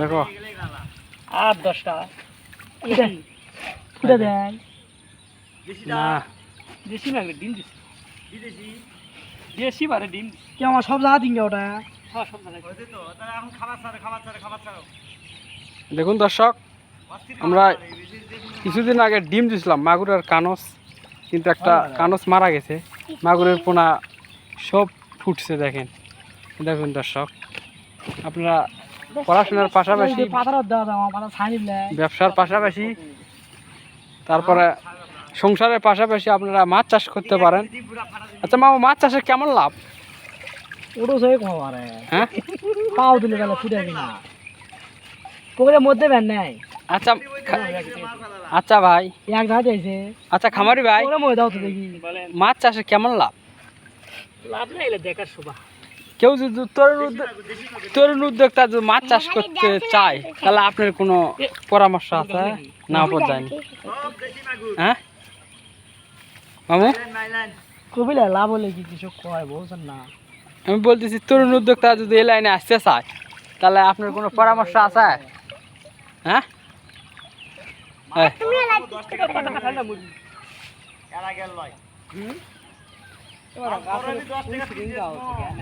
দেখো। আট দশটা এটা এটা দেয় না। দেশি না ডিম দিছি। দেশি বারে ডিম কি আমার সব জায়গা দিন ওটা? হ্যাঁ সব জায়গায় দেখুন দর্শক আমরা কিছুদিন আগে ডিম দিছিলাম মাগুরের কানস। কিন্তু একটা কানস মারা গেছে। মাগুরের পোনা সব ফুটছে দেখেন। দেখুন দর্শক আপনারা পড়াশোনার পাশাপাশি ব্যবসার পাশাপাশি তারপরে সংসারের পাশাপাশি আপনারা মাছ চাষ করতে পারেন। আচ্ছা মামা মাছ চাষে কেমন লাভ? ওটো কম হ্যাঁ? পাও দিলে তাহলে ফুটে না। পুকুরের মধ্যে ব্যান নাই। আচ্ছা আচ্ছা ভাই। এক ধাতে আছে। আচ্ছা খামারি ভাই দাও তো দেখি। মাছ চাষে কেমন লাভ? লাভ নাই দেখার শোভা। কেউ যদি তরুণ উদ্যোগ তরুণ উদ্যোক্তা যদি মাছ চাষ করতে চায় তাহলে আপনার কোনো পরামর্শ আছে? না পর্যায়ে হ্যাঁ? মামু? কবিলে লাভ হলে কি কিছু কয় বলছেন না। আমি বলতেছি তরুণ উদ্যোক্তা যদি এই লাইনে আসতে চায় তাহলে আপনার কোনো পরামর্শ আছে? হ্যাঁ? মুরগি